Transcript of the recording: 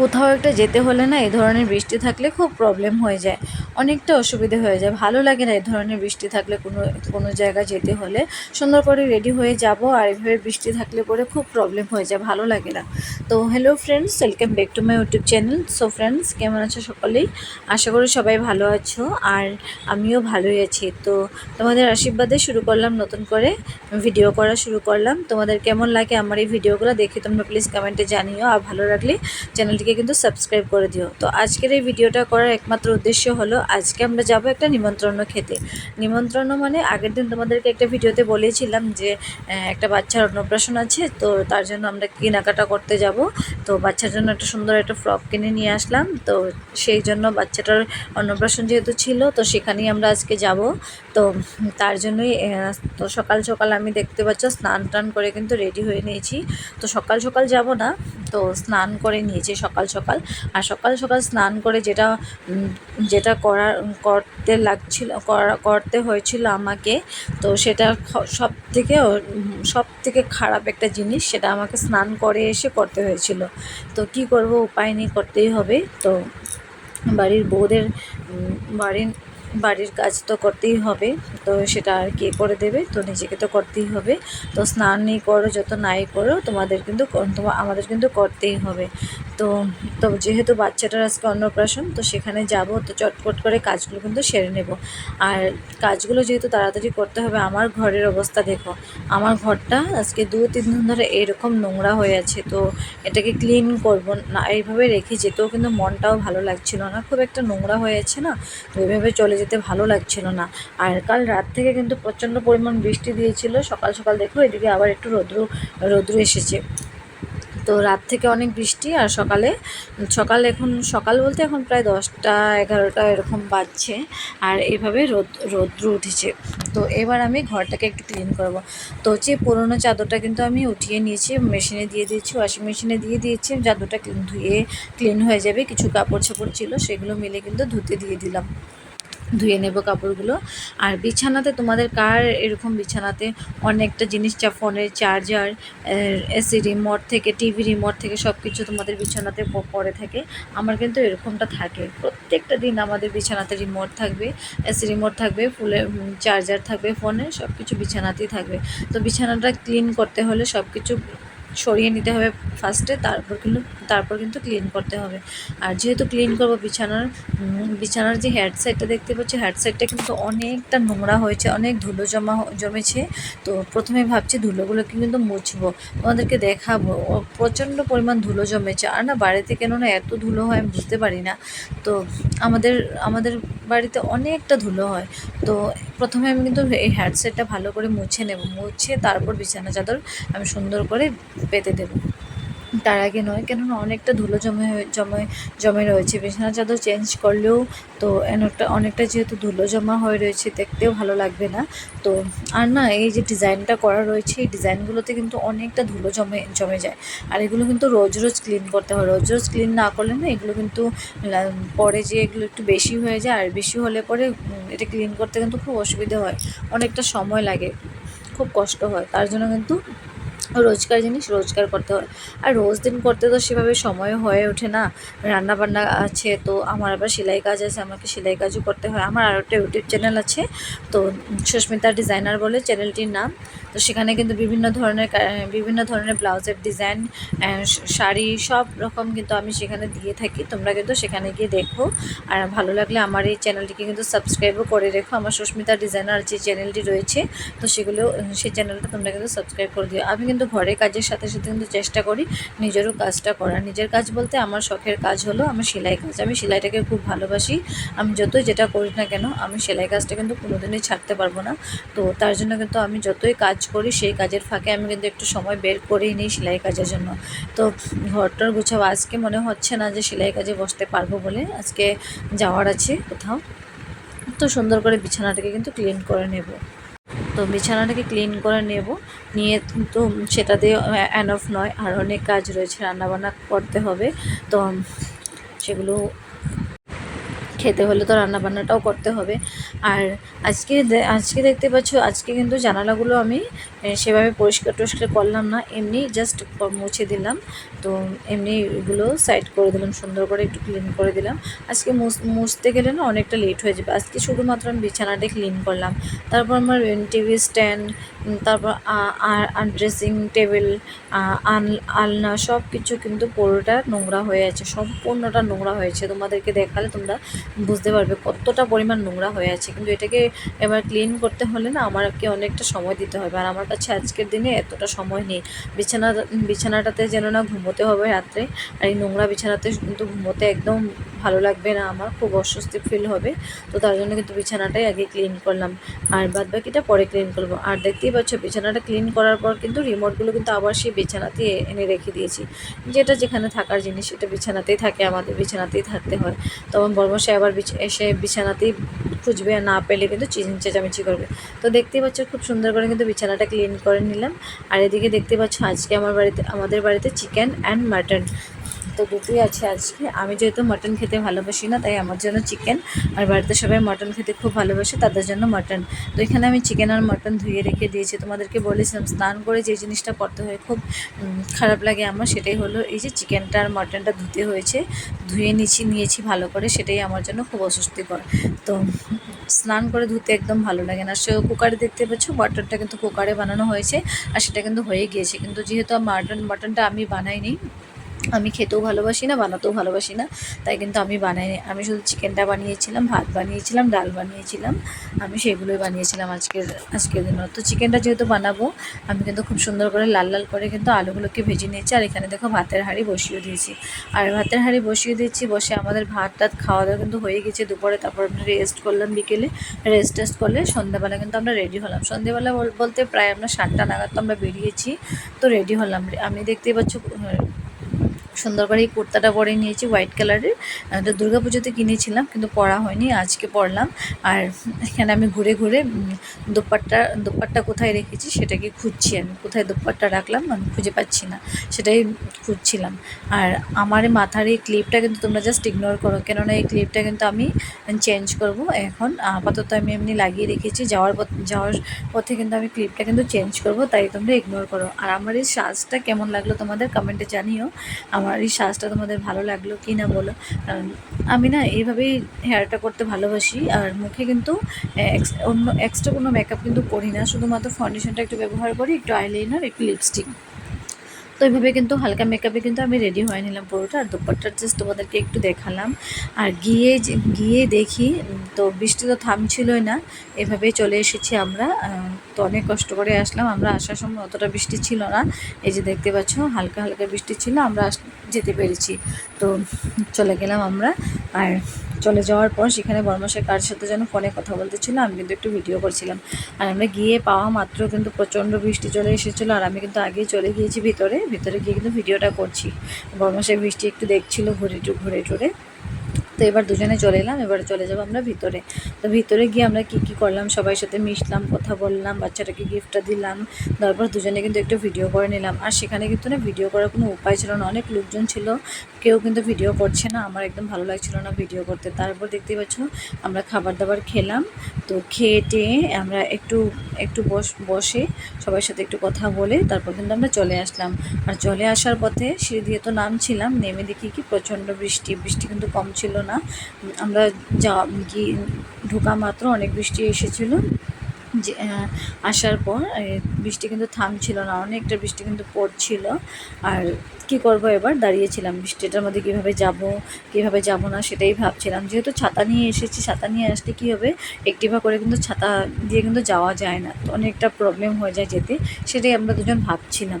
কোথাও একটা যেতে হলে না এই ধরনের বৃষ্টি থাকলে খুব প্রবলেম হয়ে যায়। অনেকটা অসুবিধে হয়ে যায়। ভালো লাগে না এই ধরনের বৃষ্টি থাকলে কোনো কোনো জায়গায় যেতে হলে। সুন্দর করে রেডি হয়ে যাব আর এভাবে বৃষ্টি থাকলে পরে খুব প্রবলেম হয়ে যায়। ভালো লাগে না। তো hello friends welcome back to my YouTube channel so friends কেমন আছো সকলেই? আশা করি সবাই ভালো আছো আর আমিও ভালোই আছি। তো তোমাদের আশীর্বাদে শুরু করলাম নতুন করে ভিডিও করা শুরু করলাম। তোমাদের কেমন লাগে আমার এই ভিডিওগুলো দেখে তোমরা প্লিজ কমেন্টে জানিও। আর ভালো লাগলে চ্যানেলটিকে কিন্তু সাবস্ক্রাইব করে দিও। তো আজকের এই ভিডিওটা করার একমাত্র উদ্দেশ্য হলো, আজকে আমরা যাব একটা নিমন্ত্রণ খেতে। নিমন্ত্রণ মানে আগের দিন তোমাদেরকে একটা ভিডিওতে বলেছিলাম যে একটা বাচ্চার অন্নপ্রাশন আছে, তো তার জন্য আমরা কেনাকাটা করতে যাব। তো বাচ্চার জন্য একটা সুন্দর একটা ফ্রক কিনে নিয়ে আসলাম। তো সেই জন্য বাচ্চাটার অন্নপ্রাশন যেহেতু ছিল, তো সেখানেই আমরা আজকে যাব। তো তার জন্যই তো সকাল সকাল আমি দেখতে পাচ্ছ, স্নান টান করে কিন্তু রেডি হয়ে নিয়েছি। তো সকাল সকাল যাব না, তো স্নান করে নিয়েছি। সকাল সকাল সকাল। আর সকাল সকাল স্নান করে যেটা যেটা করার, করতে লাগছিল, করা- করতে হয়েছিল আমাকে, তো সেটা সব থেকে সব থেকে খারাপ একটা জিনিস, সেটা আমাকে স্নান করে এসে করতে হয়েছিল। তো কি করব, উপায় নেই, করতেই হবে। তো বাড়ির বউদের বাড়ির বাড়ির কাজ তো করতেই হবে। তো সেটা আর কে করে দেবে? তো নিজেকে তো করতেই হবে। তো স্নান নেই করো, যত নাই করো, তোমাদের কিন্তু কর- তোমা, আমাদের কিন্তু করতেই হবে। তো তো যেহেতু বাচ্চাটার আজকে অন্নপ্রাশন, তো সেখানে যাব, তো চটপট করে কাজগুলো কিন্তু সেরে নেব। আর কাজগুলো যেহেতু তাড়াতাড়ি করতে হবে, আমার ঘরের অবস্থা দেখো, আমার ঘরটা আজকে দু তিন দিন ধরে এরকম নোংরা হয়ে আছে, তো এটাকে ক্লিন করব না, এইভাবে রেখে যেতেও কিন্তু মনটাও ভালো লাগছিল না, খুব একটা নোংরা হয়ে আছে না, তো এইভাবে চলে যেতে ভালো লাগছিল না। আর কাল রাত থেকে কিন্তু প্রচণ্ড পরিমাণ বৃষ্টি দিয়েছিল, সকাল সকাল দেখো, এদিকে আবার একটু রৌদ্র রৌদ্র এসেছে। তো রাত থেকে অনেক বৃষ্টি আর সকালে, সকাল এখন, সকাল বলতে এখন প্রায় দশটা, এগারোটা এরকম বাজছে আর এইভাবে রোদ, রৌদ্র উঠেছে। তো এবার আমি ঘরটাকে একটু ক্লিন করব। তো হচ্ছে পুরোনো চাদরটা কিন্তু আমি উঠিয়ে নিয়েছি, মেশিনে দিয়ে দিয়েছি ওয়াশিং মেশিনে দিয়ে দিয়েছি, চাদরটা ধুয়ে ক্লিন হয়ে যাবে। কিছু কাপড় চাপড় ছিল, সেগুলো মিলে কিন্তু ধুতে দিয়ে দিলাম। ধুয়ে নেব কাপড়গুলো আর বিছানাতে তোমাদের কার এরকম বিছানাতে অনেকটা জিনিস চা ফোনের চার্জার এসি রিমোট থেকে টিভি রিমোট থেকে সব কিছু তোমাদের বিছানাতে প- পড়ে থাকে আমার কিন্তু এরকমটা থাকে প্রত্যেকটা দিন আমাদের বিছানাতে রিমোট থাকবে এসি রিমোট থাকবে ফুলের চার্জার থাকবে ফোনে সব কিছু বিছানাতেই থাকবে তো বিছানাটা ক্লিন করতে হলে সব কিছু সরিয়ে নিতে হবে ফার্স্টে তারপর কিন্তু তারপর কিন্তু ক্লিন করতে হবে। আর যেহেতু ক্লিন করব বিছানার বিছানার যে হেড সাইডটা দেখতে পাচ্ছি হেড সাইডটা কিন্তু অনেকটা নোংরা হয়েছে, অনেক ধুলো জমা জমেছে। তো প্রথমে ভাবছি ধুলোগুলোকে কিন্তু মুছবো, তোমাদেরকে দেখাবো। প্রচণ্ড পরিমাণ ধুলো জমেছে। আর না, বাড়িতে কেন না এত ধুলো হয় আমি বুঝতে পারি না। তো আমাদের আমাদের বাড়িতে অনেকটা ধুলো হয়। তো প্রথমে আমি কিন্তু এই হেড সেটটা ভালো করে মুছে নেব। মুছে তারপর বিছানা চাদর আমি সুন্দর করে পেতে দেবো। তার আগে নয়, কেননা অনেকটা ধুলো জমে জমে জমে রয়েছে। বিছানা চাদর চেঞ্জ করলেও তো অনেকটা অনেকটা যেহেতু ধুলো জমা হয়ে রয়েছে, দেখতেও ভালো লাগবে না। তো আর না, এই যে ডিজাইনটা করা রয়েছে, এই ডিজাইনগুলোতে কিন্তু অনেকটা ধুলো জমে জমে যায়। আর এগুলো কিন্তু রোজ রোজ ক্লিন করতে হয়। রোজ রোজ ক্লিন না করলে না, এগুলো কিন্তু পরে যে এগুলো একটু বেশি হয়ে যায়, আর বেশি হলে পরে এটা ক্লিন করতে কিন্তু খুব অসুবিধা হয়। অনেকটা সময় লাগে, খুব কষ্ট হয়। তার জন্য কিন্তু রোজকার জিনিস রোজকার করতে হয়। আর রোজ দিন করতে তো সেভাবে সময় হয়ে ওঠে না। রান্না বান্না আছে, তো আমার আবার সেলাই কাজ আছে, আমাকে সেলাই কাজও করতে হয়। আমার আরও একটা ইউটিউব চ্যানেল আছে, তো সুস্মিতা ডিজাইনার বলে চ্যানেলটির নাম। তো সেখানে কিন্তু বিভিন্ন ধরনের বিভিন্ন ধরনের ব্লাউজের ডিজাইন শাড়ি সব রকম কিন্তু আমি সেখানে দিয়ে থাকি। তোমরা কিন্তু সেখানে গিয়ে দেখো। আর ভালো লাগলে আমার এই চ্যানেলটিকে কিন্তু সাবস্ক্রাইবও করে রেখো। আমার সুস্মিতা ডিজাইনার যে চ্যানেলটি রয়েছে, তো সেগুলো, সেই চ্যানেলটা তোমরা কিন্তু সাবস্ক্রাইব করে দিও। আমি কিন্তু ঘরের কাজের সাথে সাথে কিন্তু চেষ্টা করি নিজেরও কাজটা করার। নিজের কাজ বলতে আমার শখের কাজ হলো আমার সেলাই কাজ। আমি সেলাইটাকে খুব ভালোবাসি। আমি যতই যেটা করি না কেন আমি সেলাই কাজটা কিন্তু কোনোদিনই ছাড়তে পারব না। তো তার জন্য কিন্তু আমি যতই কাজ করি সেই কাজের ফাঁকে আমি কিন্তু একটু সময় বের করেই নিই সেলাই কাজের জন্য। তো ঘরটার গুছাবো আজকে মনে হচ্ছে না যে সেলাই কাজে বসতে পারব বলে আজকে যাওয়ার আছে কোথাও। তো সুন্দর করে বিছানাটাকে কিন্তু ক্লিন করে নেব। তো বিছানাটাকে ক্লিন করে নেব। নিয়ে তো সেটা দিয়ে অফ নয়, আর অনেক কাজ রয়েছে, রান্নাবান্না করতে হবে। তো সেগুলো খেতে হলে তো রান্না বান্নাটাও করতে হবে। আর আজকে আজকে দেখতে পাচ্ছ, আজকে কিন্তু জানালাগুলো আমি সেভাবে পরিষ্কার টরিষ্কার করলাম না, এমনি জাস্ট মুছে দিলাম। তো এমনি এগুলো সাইড করে দিলাম, সুন্দর করে একটু ক্লিন করে দিলাম। আজকে মুছ- মুছতে গেলে না অনেকটা লেট হয়ে যাবে। আজকে শুধুমাত্র আমি বিছানাটা ক্লিন করলাম। তারপর আমার টিভি স্ট্যান্ড তারপর আর ড্রেসিং টেবিল আলনা সব কিছু কিন্তু পুরোটা নোংরা হয়ে আছে, সম্পূর্ণটা নোংরা হয়েছে। তোমাদেরকে দেখালে তোমরা বুঝতে পারবে কতটা পরিমাণ নোংরা হয়ে আছে। কিন্তু এটাকে এবার ক্লিন করতে হলে না আমাকে অনেকটা সময় দিতে হবে। আর আমার কাছে আজকের দিনে এতটা সময় নেই। বিছানা, বিছানাটাতে যেন না ঘুমোতে হবে রাত্রে। আর এই নোংরা বিছানাতে কিন্তু ঘুমোতে একদম ভালো লাগবে না। আমার খুব অস্বস্তি ফিল হবে। তো তার জন্য কিন্তু বিছানাটাই আগে ক্লিন করলাম। আর বাদ বাকিটা পরে ক্লিন করব। আর দেখতেই পাচ্ছ, বিছানাটা ক্লিন করার পর কিন্তু রিমোটগুলো কিন্তু আবার সেই বিছানাতে এনে রেখে দিয়েছি। যেটা যেখানে থাকার জিনিস সেটা বিছানাতেই থাকে, আমাদের বিছানাতেই থাকতে হয়। তখন বর্মশাই আবার এসে বিছানাতেই খুঁজবে না পেলে কিন্তু চেঁচামেচি করবে। তো দেখতেই পাচ্ছ খুব সুন্দর করে কিন্তু বিছানাটা ক্লিন করে নিলাম। আর এদিকে দেখতে পাচ্ছ আজকে আমার বাড়িতে, আমাদের বাড়িতে চিকেন অ্যান্ড মাটন তো দুটোই আছে আজকে। আমি যেহেতু মাটন খেতে ভালোবাসি না, তাই আমার জন্য চিকেন আর বাড়িতে সবাই মটন খেতে খুব ভালোবাসে, তাদের জন্য মাটন তো এখানে আমি চিকেন আর মটন ধুয়ে রেখে দিয়েছি। তোমাদেরকে বলেছিলাম, স্নান করে যে জিনিসটা করতে হয়, খুব খারাপ লাগে আমার, সেটাই হলো এই যে চিকেনটা আর মাটনটা ধুতে হয়েছে। ধুয়ে নিয়েছি নিয়েছি ভালো করে, সেটাই আমার জন্য খুব অস্বস্তিকর। তো স্নান করে ধুতে একদম ভালো লাগে না। সে কুকারে দেখতে পাচ্ছ মাটনটা কিন্তু কুকারে বানানো হয়েছে, আর সেটা কিন্তু হয়ে গিয়েছে। কিন্তু যেহেতু মাটন মাটনটা আমি বানাইনি আমি খেতেও ভালোবাসি না, বানাতেও ভালোবাসি না, তাই কিন্তু আমি বানাইনি। আমি শুধু চিকেনটা বানিয়েছিলাম, ভাত বানিয়েছিলাম, ডাল বানিয়েছিলাম, আমি সেগুলোই বানিয়েছিলাম আজকের আজকের জন্য তো চিকেনটা যেহেতু বানাবো, আমি কিন্তু খুব সুন্দর করে লাল লাল করে কিন্তু আলুগুলোকে ভেজে নিয়েছি, আর এখানে দেখো ভাতের হাঁড়ি বসিয়ে দিয়েছি। আর ভাতের হাঁড়ি বসিয়ে দিয়েছি, বসে আমাদের ভাত টাত খাওয়া দাওয়া কিন্তু হয়ে গেছে দুপুরে, তারপর আমরা রেস্ট করলাম বিকেলে। রেস্ট টেস্ট করলে সন্ধ্যাবেলা কিন্তু আমরা রেডি হলাম। সন্ধ্যাবেলা বল- বলতে প্রায় আমরা সাতটা নাগাদ তো আমরা বেরিয়েছি, তো রেডি হলাম। আমি দেখতেই পাচ্ছ সুন্দর করে এই কুর্তাটা পরে নিয়েছি হোয়াইট কালারের এটা পুজোতে কিনেছিলাম, কিন্তু পরা হয়নি, আজকে পরলাম। আর এখানে আমি ঘুরে ঘুরে দোপাট্টা দোপাট্টা কোথায় রেখেছি সেটাকে খুঁজছি আমি। কোথায় দোপাট্টা রাখলাম আমি খুঁজে পাচ্ছি না, সেটাই খুঁজছিলাম। আর আমার মাথার এই ক্লিপটা কিন্তু তোমরা জাস্ট ইগনোর করো, কেননা এই ক্লিপটা কিন্তু আমি চেঞ্জ করব এখন। আপাতত আমি এমনি লাগিয়ে রেখেছি, যাওয়ার পথ, যাওয়ার পথে কিন্তু আমি ক্লিপটা কিন্তু চেঞ্জ করব, তাই তোমরা ইগনোর করো। আর আমার এই সাজটা কেমন লাগল তোমাদের কমেন্টে জানিও। আমার এই সাজটা তোমাদের ভালো লাগল কি না বলো? কারণ আমি না এইভাবেই হেয়ারটা করতে ভালোবাসি আর মুখে কিন্তু অন্য এক্সট্রা কোনো মেকআপ কিন্তু করি না। শুধুমাত্র ফাউন্ডেশনটা একটু ব্যবহার করি, একটু আইলাইনার একটু লিপস্টিক তো এইভাবে কিন্তু হালকা মেকআপে কিন্তু আমি রেডি হয়ে নিলাম পুরোটা। আর দুপাট্টার জাস্ট তোমাদেরকে একটু দেখালাম। আর গিয়ে গিয়ে দেখি তো বৃষ্টি তো থামছিলই না, এভাবেই চলে এসেছি আমরা। তো অনেক কষ্ট করে আসলাম। আমরা আসার সময় অতটা বৃষ্টি ছিল না। এই যে দেখতে পাচ্ছ, হালকা হালকা বৃষ্টি ছিল, আমরা যেতে পেরেছি। তো চলে গেলাম আমরা। আর চলে যাওয়ার পর সেখানে বর্মাসের কার সাথে যেন ফোনে কথা বলতেছিল আমি কিন্তু একটু ভিডিও করছিলাম। আর আমরা গিয়ে পাওয়া মাত্র কিন্তু প্রচণ্ড বৃষ্টি চলে এসেছিল আর আমি কিন্তু আগেই চলে গিয়েছি ভিতরে ভিতরে গিয়ে কিন্তু ভিডিওটা করছি। বর্মাসের বৃষ্টি একটু দেখছিলো ঘুরে ঘুরে টুরে। তো এবার দুজনে চলে এলাম, এবার চলে যাব আমরা ভিতরে। তো ভিতরে গিয়ে আমরা কি কি করলাম সবাই সাথে মিশলাম, কথা বললাম, বাচ্চাটাকে গিফটটা দিলাম, তারপর দুজনে কিন্তু একটু ভিডিও করে নিলাম। আর সেখানে কিন্তু না ভিডিও করার কোনো উপায় ছিল না, অনেক লোকজন ছিল, কেউ কিন্তু ভিডিও করছে না, আমার একদম ভালো লাগছিল না ভিডিও করতে। তারপর দেখতেই পাচ্ছ, আমরা খাবার দাবার খেলাম, তো খেয়ে টেয়ে আমরা একটু একটু বস, বসে সবার সাথে একটু কথা বলে তারপর কিন্তু আমরা চলে আসলাম। আর চলে আসার পথে সিঁড়ি দিয়ে তো নামছিলাম, নেমে দেখি কি প্রচণ্ড বৃষ্টি বৃষ্টি কিন্তু কম ছিল না। উম, আমরা যা গিয়ে ঢোকা মাত্র অনেক বৃষ্টি এসেছিল। যে আসার পর বৃষ্টি কিন্তু থামছিল না অনেকটা বৃষ্টি কিন্তু পড়ছিল। আর কি করব এবার? দাঁড়িয়েছিলাম। বৃষ্টিটার মধ্যে কীভাবে যাব কীভাবে যাব না সেটাই ভাবছিলাম। যেহেতু ছাতা নিয়ে এসেছি ছাতা নিয়ে আসলে কী হবে? একটিভা করে কিন্তু ছাতা দিয়ে কিন্তু যাওয়া যায় না। তো অনেকটা প্রবলেম হয়ে যায় যেতে সেটাই আমরা দুজন ভাবছিলাম।